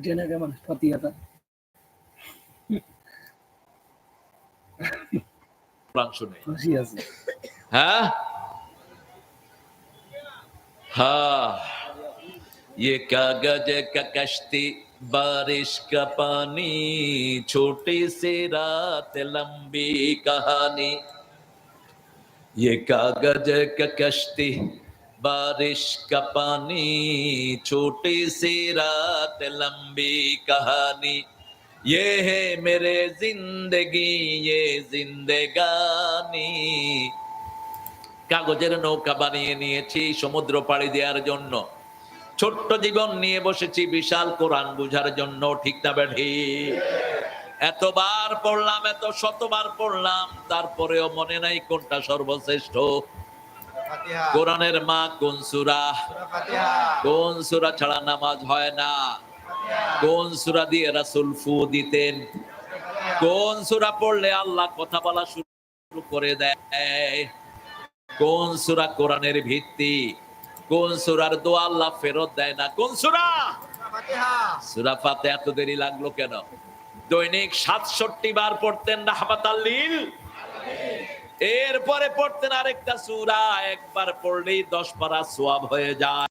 જેને हाँ ये कागज़ का कश्ती बारिश का पानी छोटी सी रात लंबी कहानी ये कागज़ का कश्ती बारिश का पानी छोटी सी रात लंबी कहानी ये है मेरे जिंदगी ये जिंदगानी কাগজের নৌকা বানিয়ে নিয়েছি সমুদ্র পাড়ি দেওয়ার জন্য ছোট্ট জীবন নিয়ে বসেছি বিশাল কোরআন বুঝার জন্য ঠিক না বেঠি এতবার পড়লাম এত শতবার পড়লাম তারপরেও মনে নাই কোনটা সর্বশ্রেষ্ঠ ফাতিহা কোরআনের মা কোন সুরা? কোন সুরা ছাড়া নামাজ হয় না? কোন সুরা দিয়ে রাসুল ফু দিতেন? কোন সুরা পড়লে আল্লাহ কথা বলা শুরু করে দেয়? কোন সুরা কোরআনের ভিত্তি? কোন সুরার দোয়া আল্লাহ ফেরত দেয় না? কোন সুরা? সূরা ফাতে এত দেরি লাগল কেন? দৈনিক সাতষট্টি বার পড়তেন রাহমাতাল্লিল এরপরে পড়তেন আরেকটা সুরা একবার পড়লেই দশ পারা সোয়াব হয়ে যায়।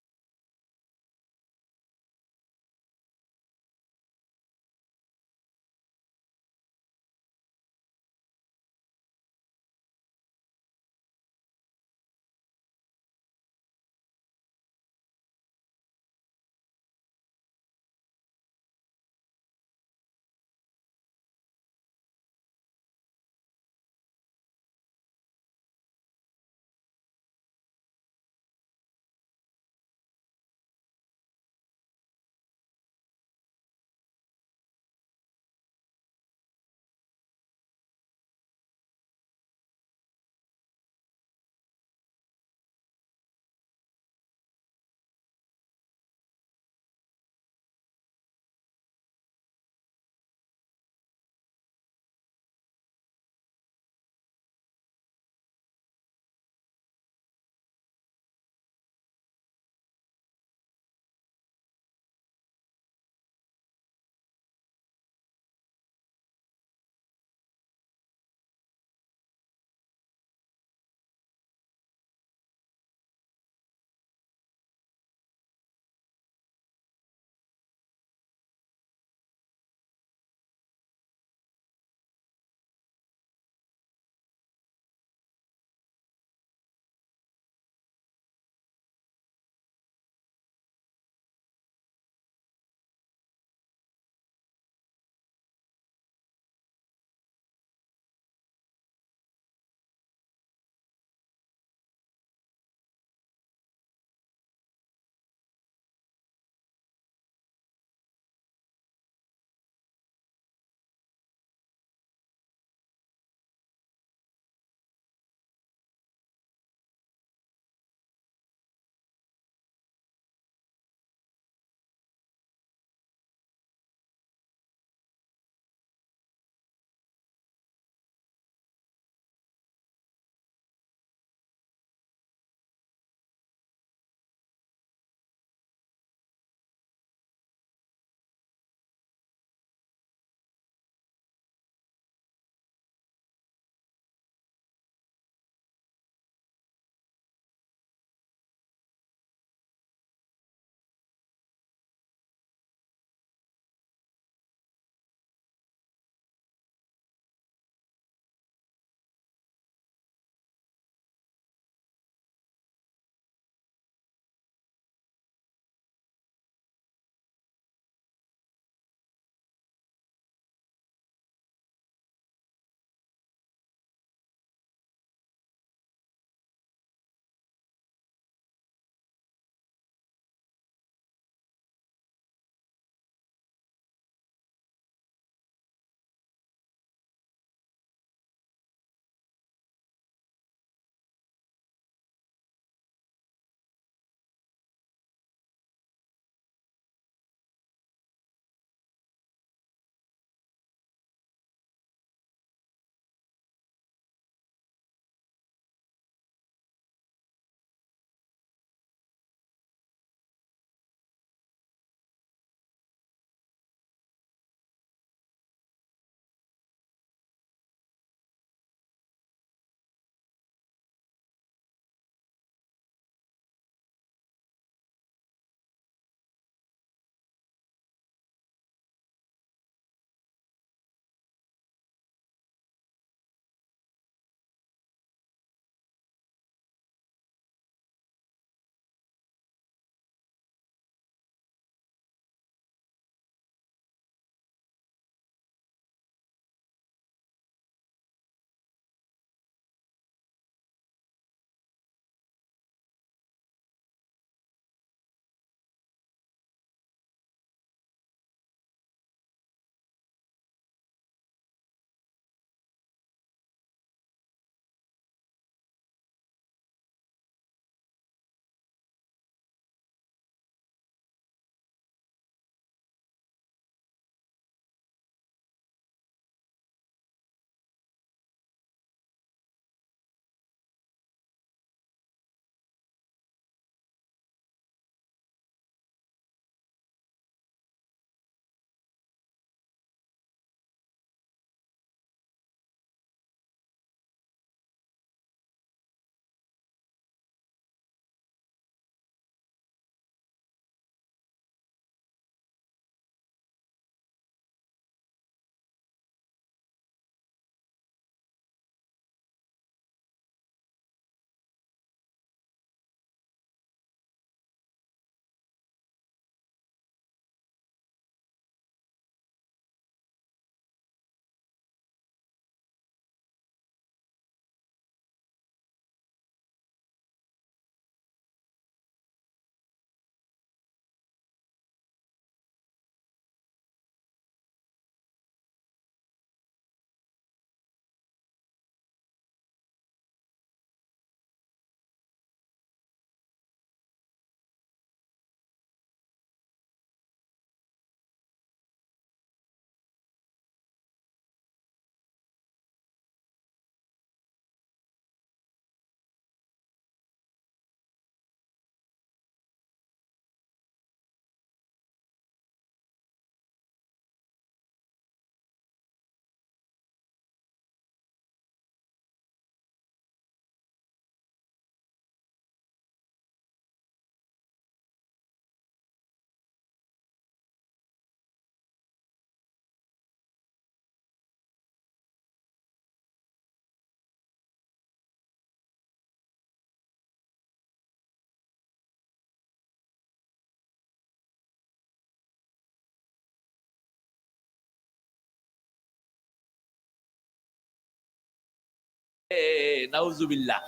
নাউজুবিল্লাহ।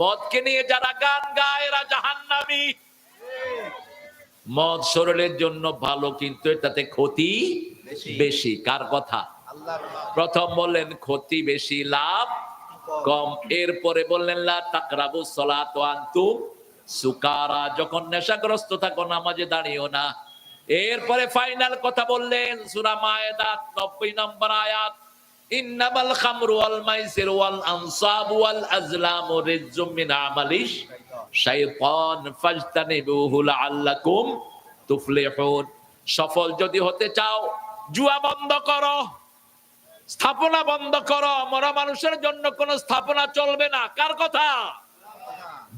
মদকে নিয়ে যারা গান গায় এরা জাহান্নামী। মদ শরীরের জন্য ভালো কিন্তু এটাতে ক্ষতি বেশি। কার কথা? প্রথম বললেন ক্ষতি বেশি লাভ কম। এরপরে বললেন লা তাকরাবু সলাত আনতুম সুকারা। যখন নেশাগ্রস্ত থাকো নামাজে দাঁড়িও না। এরপরে ফাইনাল কথা বললেন সূরা 90 নম্বর আয়াত। ইন্নামাল খামরু মাইসির ওয়াল আজলামু মিন আমালিশ শাইতান ফাজতানিবুহু লাআল্লাকুম তুফলিহুন। সফল যদি হতে চাও, জুয়া বন্ধ করো, স্থাপনা বন্ধ করো, মরা মানুষের জন্য কোন স্থাপনা চলবে না। কার কথা?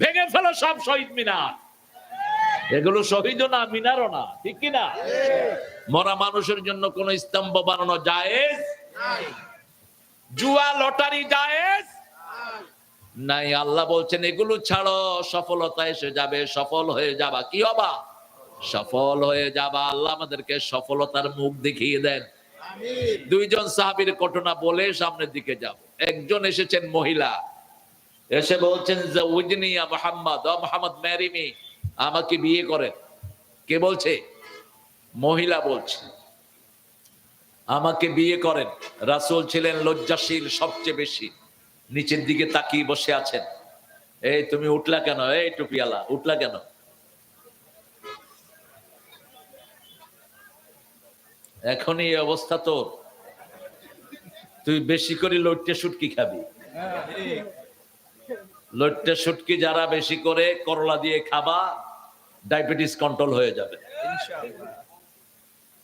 ভেঙে ফেলো সব শহীদ মিনার। এগুলো শহীদ না, মিনারও না, ঠিক কি না মরা মানুষের জন্য কোন স্তম্ভ বানানো জায়েজ? জুয়া লটারি জায়েজ? নাই আল্লাহ বলছেন এগুলো ছাড়ো সফলতা এসে যাবে সফল হয়ে যাবা। কি হবা? সফল হয়ে যাবা। আল্লাহ আমাদেরকে সফলতার মুখ দেখিয়ে দেন। দুইজন সাহাবীর ঘটনা বলে সামনের দিকে যাব। একজন এসেছেন মহিলা। এসে বলছেন যে উজনিয়া মোহাম্মদ মোহাম্মদ ম্যারিমি আমাকে বিয়ে করেন। কে বলছে? মহিলা বলছে। আমাকে বিয়ে করেন। রাসূল ছিলেন লজ্জাশীল সবচেয়ে বেশি। নিচের দিকে তাকিয়ে বসে আছেন। এই তুমি উঠলা কেন? এই টুপিয়ালা উঠলা কেন? এখন এই অবস্থা তোর। তুই বেশি করে লইটে সুটকি খাবি। লইটে সুটকি যারা বেশি করে করলা দিয়ে খাবা ডায়াবেটিস কন্ট্রোল হয়ে যাবে।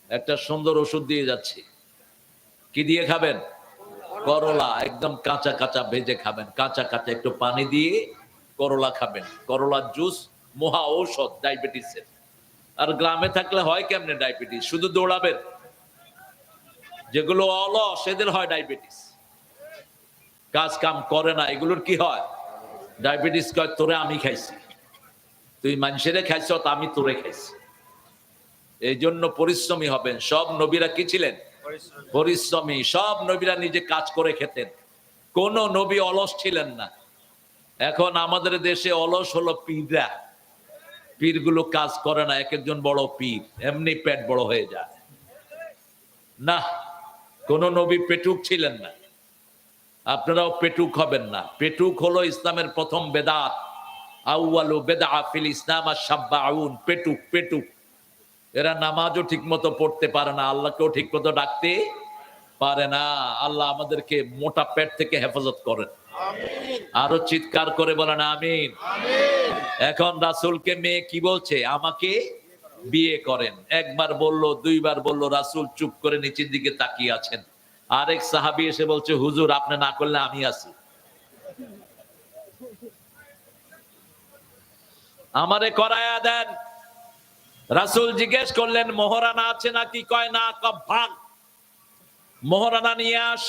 একটা সুন্দর ওষুধ দিয়ে যাচ্ছি। কি দিয়ে খাবেন? করলা, একদম কাঁচা কাঁচা ভেজে খাবেন। কাঁচা কাঁচা একটু পানি দিয়ে করলা খাবেন। করলার জুস, মহা ঔষধ, ডায়াবেটিসের। আর গ্রামে থাকলে হয় কেমনে ডায়াবেটিস? শুধু দৌড়াবেন? যেগুলো অলস, এদের হয় ডায়াবেটিস। কাজ কাম করে না, এগুলোর কি হয়? ডায়াবেটিস কয়, তোরে আমি খাইছি। তুই মানুষেরে খাইছ আমি তোরে খাইছি। এই জন্য পরিশ্রমী হবেন। সব নবীরা কি ছিলেন? পরিশ্রম। সব নবীরা নিজে কাজ করে খেতেন। কোন নবী অলস ছিলেন না। এখন আমাদের দেশে অলস হলো পীররা। পীরগুলো কাজ করে না, এক একজন বড় পীর, এমনি পেট বড় হয়ে যায়। না, কোন নবী পেটুক ছিলেন না। আপনারাও পেটুক হবেন না। পেটুক হলো ইসলামের প্রথম বেদাত। আউয়ালু বেদা ফিল ইসলাম আর সাব্বাউন পেটুক পেটুক। এরা নামাজও ঠিক মতো পড়তে পারে না আল্লাহকেও ঠিক মতো ডাকতে পারে না। আল্লাহ আমাদেরকে মোটা পেট থেকে হেফাজত করেন। আরও চিৎকার করে বলেন আমিন। এখন রাসূলকে মেয়ে কি বলছে? আমাকে বিয়ে করেন। একবার বলল দুইবার বলল রাসূল চুপ করে নিচের দিকে তাকিয়ে আছেন। আরেক সাহাবী এসে বলছে হুজুর আপনি না করলে আমি আছি। আমারে করায়া দেন। রাসূল জিজ্ঞেস করলেন, মোহরানা আছে নাকি? কয়, না ভাগ মোহরানা নিয়ে আস।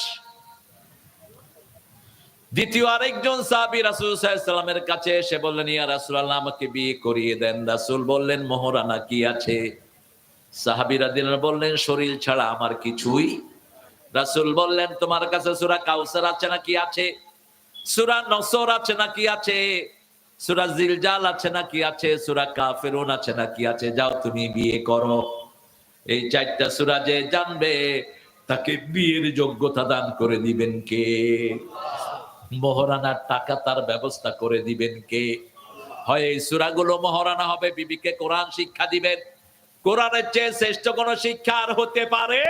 দ্বিতীয় আরেকজন সাহাবী রাসূল সাল্লামের কাছে এসে বললেন, ইয়া রাসূলুল্লাহ, আমাকে বিয়ে করিয়ে দেন। রাসুল বললেন, মোহরানা কি আছে? সাহাবীরা দিলেন বললেন, শরীর ছাড়া আমার কিছুই। রাসূল বললেন, তোমার কাছে সুরা কাউসার আছে নাকি আছে? সুরা নসর আছে নাকি আছে? সূরা জিলজাল আছে নাকি আছে? সূরা কাফিরুন আছে নাকি আছে? যাও তুমি বিয়ে করো। এই চারটা সূরা যে জানবে, তাকে বিয়ের যোগ্যতা দান করে দিবেন কে? মহারানার টাকা তার ব্যবস্থা করে দিবেন কে? হয় এই সুরাগুলো মহারানা হবে? বিবিকে কোরআন শিক্ষা দিবেন। কোরআনের চেয়ে শ্রেষ্ঠ কোন শিক্ষা আর হতে পারে?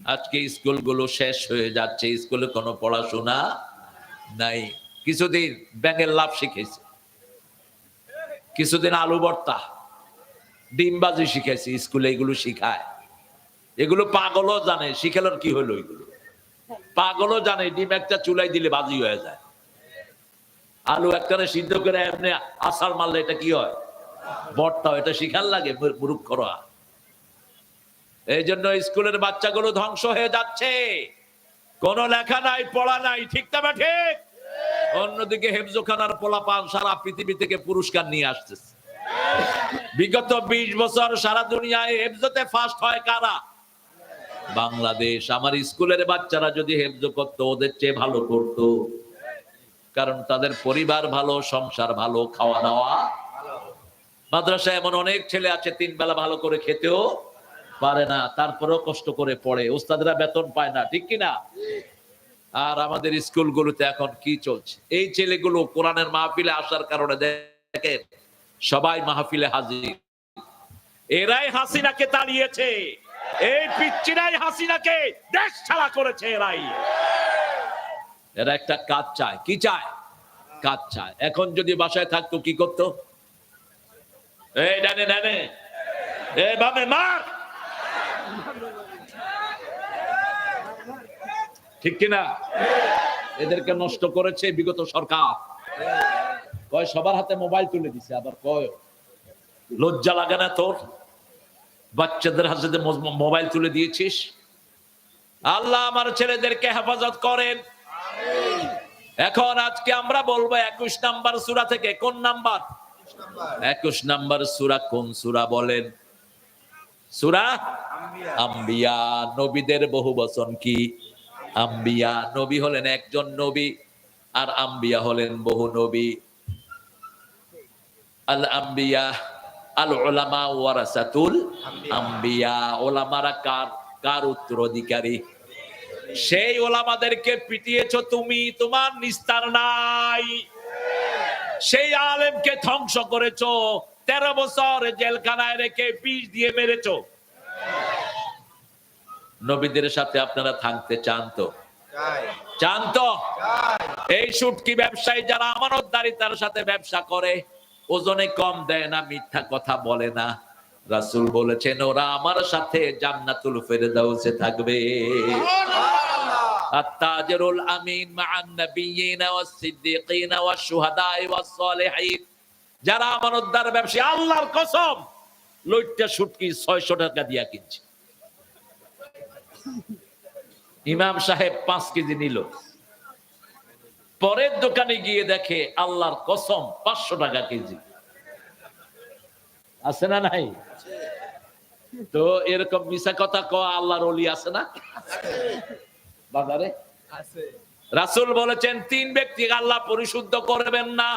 আজকে স্কুলগুলো শেষ হয়ে যাচ্ছে, স্কুলে কোনো পড়াশোনা নাই। কিছুদিন ব্যাঙের লাভ শিখেছে। কিছুদিন আলু ভর্তা ডিমবাজি শিখেছে, স্কুলে এগুলো শিখায়। এগুলো পাগলও জানে শিখালোর কি হলো এগুলো? পাগলও জানে, ডিম একটা চুলাই দিলে বাজি হয়ে যায়। আলু একটা সিদ্ধ করে এমনি আসার মারলে এটা কি হয়? বর্তা এটা শিখার লাগে মূর্খরা। এই জন্য স্কুলের বাচ্চাগুলো ধ্বংস হয়ে যাচ্ছে। কোন লেখা নাই, পড়া নাই, ঠিক না ঠিক? অন্যদিকে হেফজোখানার পোলা পান সারা পৃথিবী থেকে পুরস্কার নিয়ে আসতেছে। বিগত বিশ বছর সারা দুনিয়ায় হেফজোতে ফার্স্ট হয় কারা? বাংলাদেশ। আমার স্কুলের বাচ্চারা যদি হেফজ করতো, ওদের চেয়ে ভালো করতো। কারণ তাদের পরিবার ভালো, সংসার ভালো খাওয়া দাওয়া মাদ্রাসায় এমন অনেক ছেলে আছে, তিন বেলা ভালো করে খেতেও পারে না, তারপরেও কষ্ট করে পড়ে। ওস্তাদরা বেতন পায় না, ঠিক কিনা? আর আমাদের স্কুলগুলোতে এখন কি চলছে? এই ছেলেগুলো কোরআনের মাহফিলে আসার কারণে দেখেন, সবাই মাহফিলে হাজির। এরাই হাসিনাকে তাড়িয়েছে। এই পিচ্চিরাই হাসিনাকে দেশ ছাড়া করেছে এরাই। এরা একটা কাজ চায়। কি চায়? কাজ চায়। এখন যদি বাসায় থাকতো কি করতো? এই ডানে ডানে এ বামে মার। ঠিক কিনা? এদেরকে নষ্ট করেছে বিগত সরকার। কয়, সবার হাতে মোবাইল তুলে দিছে, আবার কয়, লজ্জা লাগে না তোর? বাচ্চাদের হাতে মোবাইল তুলে দিয়েছিস? আল্লাহ আমার ছেলেদেরকে হেফাজত করেন। এখন আজকে আমরা বলব একুশ নাম্বার সুরা থেকে কোন নাম্বার? একুশ নাম্বার সুরা কোন সুরা বলেন? সুরা আম্বিয়া। নবীদের বহু বচন কি? আম্বিয়া, নবী হলেন একজন নবী আর আম্বিয়া হলেন বহু নবী। আল আম্বিয়া, আল ওলামা ওয়ারাসাতুল আম্বিয়া। ওলামারা কার কার উত্তরাধিকারী? সেই ওলামাদেরকে পিটিয়েছ তুমি, তোমার নিস্তার নাই। সেই আলেমকে ধ্বংস করেছ, তেরো বছর জেলখানায় রেখে পিস দিয়ে মেরেছো। নবীদের সাথে আপনারা থাকতে চান তো? চান তো? এই সুটকি ব্যবসায়ী যারা আমানতদারিতার সাথে ব্যবসা করে ওজনে কম দেয় না মিথ্যা কথা বলে না। রাসূল বলেছেন ওরা আমার সাথে জান্নাতুল ফেরদাউসে থাকবে। আত্তাজিরুল আমিন মা'আন নাবিয়্যিনা ওয়াস সিদ্দিকিনা ওয়াস ওয়াস সালিহিন। যারা আমানতদার ব্যবসায়ী আল্লাহর কসম লইট্টা সুটকি 600 টাকা দিয়া কিনছে। ইমাম সাহেব পাঁচ কেজি নিল। পরের দোকানে গিয়ে দেখে আল্লাহর কসম পাঁচশো টাকা কেজি। আছে না নাই? তো এরকম মিশা কথা ক আল্লাহর অলি আছে না? বাজারে? রাসূল বলেছেন তিন ব্যক্তি আল্লাহ পরিশুদ্ধ করবেন না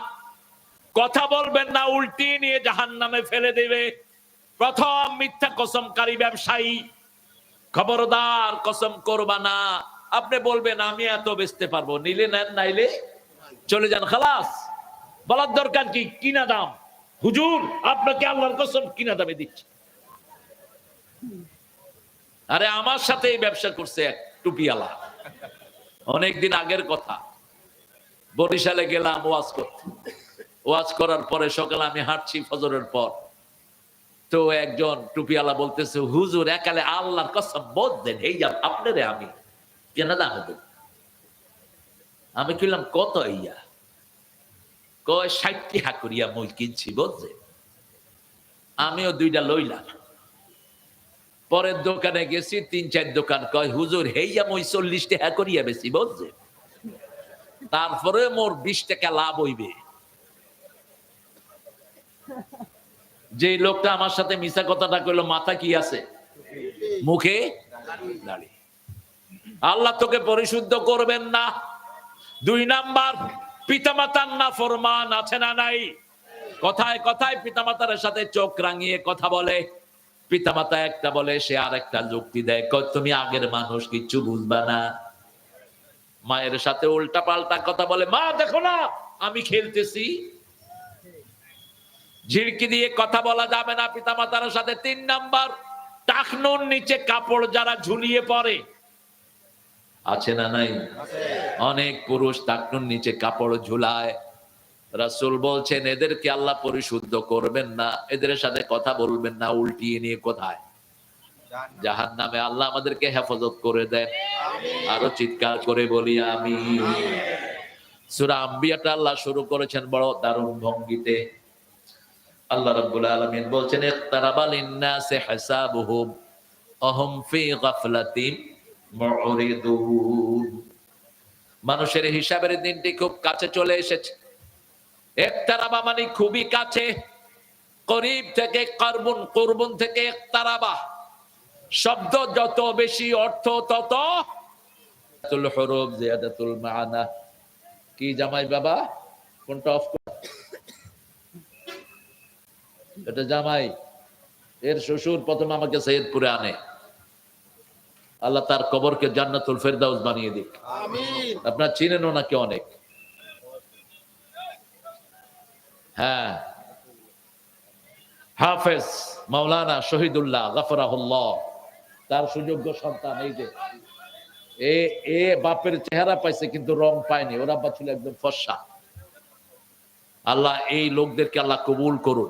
কথা বলবেন না উল্টি নিয়ে জাহান্নামে ফেলে দেবে। প্রথম মিথ্যা কসমকারী ব্যবসায়ী খবরদার, কসম করবা না। আপনি বলবেন, আমি এত বেচতে পারব। নিলে নেন, নাইলে চলে যান। খালাস, বলার দরকার কি? কিনা দাম। হুজুর, আপনাকে আল্লাহর কসম কিনা দামে দিচ্ছি। আরে, আমার সাথে এই ব্যবসা করছে এক টুপিওয়ালা। অনেকদিন আগের কথা। বরিশালে গেলাম, ওয়াজ করতে। ওয়াজ করার পরে সকালে আমি হাঁটছি ফজরের পর। তো একজন টুপিওয়ালা বলতেছে, হুজুর, একালে আল্লাহর কসম বোধ দেন, এই আপনারে আমি কেনা দাম হবে। আমি কইলাম, কত ইয়া কয় ষাটটি হাকুরিয়া মই কিনছি বুঝছে আমিও দুইটা লইলাম। পরের দোকানে গেছি, তিন, চার দোকান কয়, হুজুর হেইয়া মই চল্লিশ টাকা করিয়া বেশি বুঝছে তারপরে মোর বিশ টাকা লাভ হইবে। যে লোকটা আমার সাথে মিশা কথাটা কইলো, মাথা কি আছে? মুখে আল্লাহ তোকে পরিশুদ্ধ করবেন না। দুই নাম্বার, পিতামাতার না ফরমান আছে না নাই? কথায় কথায় পিতামাতার সাথে চোখ রাঙিয়ে কথা বলে। পিতামাতা একটা বলে, সে আরেকটা যুক্তি দেয় তুমি আগের মানুষ, কিচ্ছু বুঝবা না। মায়ের সাথে উল্টা পাল্টা কথা বলে, মা, দেখো না, আমি খেলতেছি। ঝিড়কি দিয়ে কথা বলা যাবে না। পিতামাতার সাথে তিন নাম্বার টাকনুর নিচে কাপড় যারা ঝুলিয়ে পড়ে আছে না নাই? অনেক পুরুষ টাকনুর নিচে কাপড় ঝুলায়। রাসূল বলছেন এদেরকে আল্লাহ পরিশুদ্ধ করবেন না। এদের সাথে কথা বলবেন না উল্টিয়ে নিয়ে কোথায়? জাহান নামে আল্লাহ আমাদেরকে হেফাজত করে দেন। আরও চিৎকার করে বলি আমি সুরা আম্বিয়াটা আল্লাহ শুরু করেছেন বড় দারুণ ভঙ্গিতে। আল্লাহ রাব্বুল আলামিন বলছেন হিসাবুহুম, অহম ফি মুরিদুন মানুষের হিসাবের দিনটি খুব কাছে চলে এসেছে। মানে খুবই কাছে। করিব থেকে কার্বন, কুরবন থেকে একতারাবা শব্দ যত বেশি, অর্থ তত। হরফ জিয়াদাতুল মানা কি জামাই বাবা? কোনটা অফ এটা জামাই এর শ্বশুর প্রথম আমাকে সৈয়দপুরে আনে। আল্লাহ তার কবরকে জান্নাতুল ফেরদাউস বানিয়ে দিক। আপনার চিনেন ওনাকে অনেক? হ্যাঁ। হাফেজ মাওলানা শহীদুল্লাহ গাফরাহুল্লাহ তার সুযোগ্য সন্তান এই যে। এ এ বাপের চেহারা পাইছে কিন্তু রং পায়নি ওরা বা ছিল একদম ফর্সা। আল্লাহ এই লোকদেরকে আল্লাহ কবুল করুন।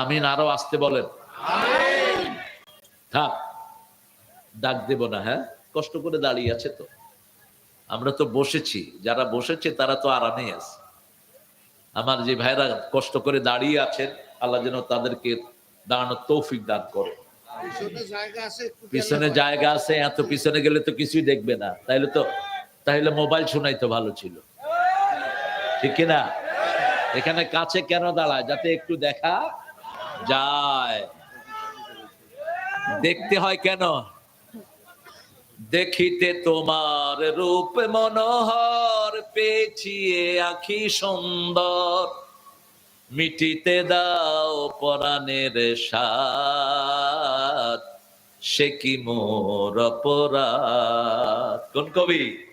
আমিন আরও আসতে বলেন। থাক ডাক দেব না হ্যাঁ? কষ্ট করে দাঁড়িয়ে আছে তো। আমরা তো বসেছি যারা বসেছে তারা তো আরামেই আছে। আমার যে ভাইরা কষ্ট করে দাঁড়িয়ে আছেন আল্লাহ যেন তাদেরকে দাঁড়ানোর তৌফিক দান করে। পিছনে জায়গা আছে এত পিছনে গেলে তো কিছুই দেখবে না। তাইলে তো তাইলে মোবাইল শোনাই তো ভালো ছিল। ঠিক কিনা? এখানে কাছে কেন দাঁড়ায়? যাতে একটু দেখা যায়। দেখতে হয় কেন? দেখিতে তোমার রূপ মনোহর পেছিয়ে আখি সুন্দর। মিটিতে দাও পরাণের সাত সে কি মোর অপরাধ? কোন কবি?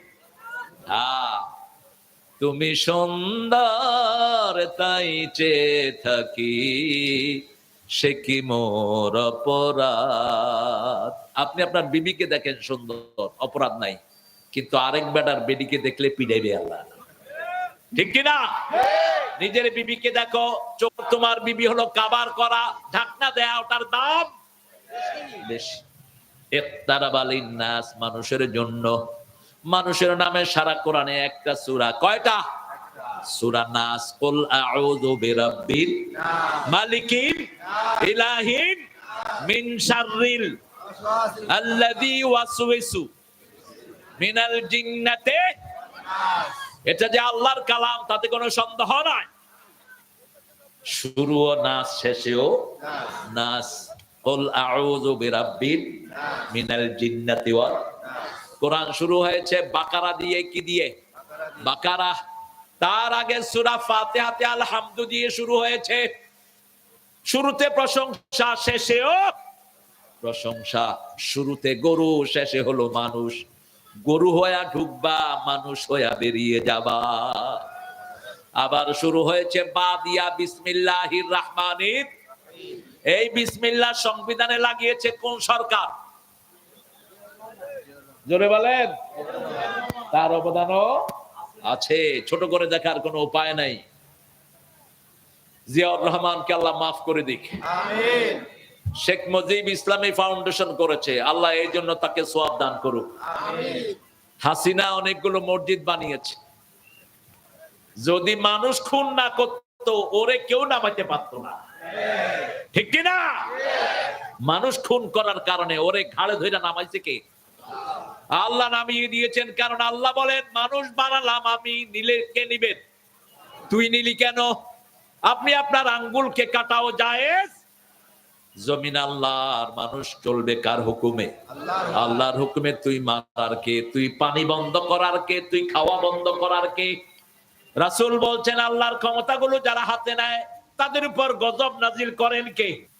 তুমি সুন্দর, তাই চেয়ে থাকি। সে কি মোর অপরাধ? আপনি আপনার বিবিকে দেখেন সুন্দর, অপরাধ নাই। কিন্তু আরেক বেটার বেডিকে দেখলে পিড়াইবে আল্লাহ। ঠিক কিনা নিজের বিবিকে দেখো, চোখ তোমার বিবি হলো কাবার করা, ঢাকনা দেয়া, ওটার দাম বেশি। ইফতারাবালিন নাস মানুষের জন্য। মানুষের নামে সারা কোরআনে একটা সূরা। কয়টা? সূরা নাস, কুল আউযু মালিকিন ইলাহিন মিন শাররিল আল্লাযী ওয়াসওয়িসু মিনাল এটা যে আল্লাহর কালাম, তাতে কোনো সন্দেহ নাই। শুরুও নাচ শেষেও নাচ কুল আউযু বিরাব্বিল মিনাল জিন্নাতি কোরআন শুরু হয়েছে বাকারা দিয়ে, কি দিয়ে? বাকারা। তার আগে সূরা ফাতিহাতে আলহামদু দিয়ে শুরু হয়েছে। শুরুতে প্রশংসা, শেষেও প্রশংসা। শুরুতে গরু, শেষে হলো মানুষ। গরু হইয়া ঢুকবা, মানুষ হইয়া বেরিয়ে যাবা। আবার শুরু হয়েছে, বাদিয়া বিসমিল্লাহির রহমানির এই বিসমিল্লাহ সংবিধানে লাগিয়েছে কোন সরকার? জোরে বলেন। তার অবদানও আছে ছোট করে দেখার কোনো উপায় নাই। জিয়াউর রহমানকে আল্লাহ মাফ করে দিক। শেখ মুজিব ইসলামী ফাউন্ডেশন করেছে আল্লাহ এই জন্য তাকে সোয়াব দান করুক। হাসিনা অনেকগুলো মসজিদ বানিয়েছে। যদি মানুষ খুন না করতো ওরে কেউ নামাইতে পারতো না। ঠিক কি না মানুষ খুন করার কারণে ওরে ঘাড়ে ধরে নামাইছে কে? আল্লাহ নামিয়ে দিয়েছেন, কারণ আল্লাহ বলেন, মানুষ বানালাম, আমি নিলে কে নিবেন? তুই নিলি কেন? আপনি আপনার আঙ্গুলকে কাটাও জায়েজ। জমিন আল্লাহর, মানুষ চলবে কার হুকুমে? আল্লাহর আল্লাহর হুকুমে তুই মারার কে? তুই পানি বন্ধ করার কে? তুই খাওয়া বন্ধ করার কে? রাসূল বলছেন, আল্লাহর ক্ষমতাগুলো যারা হাতে নেয়, তাদের উপর গজব নাজিল করেন কে?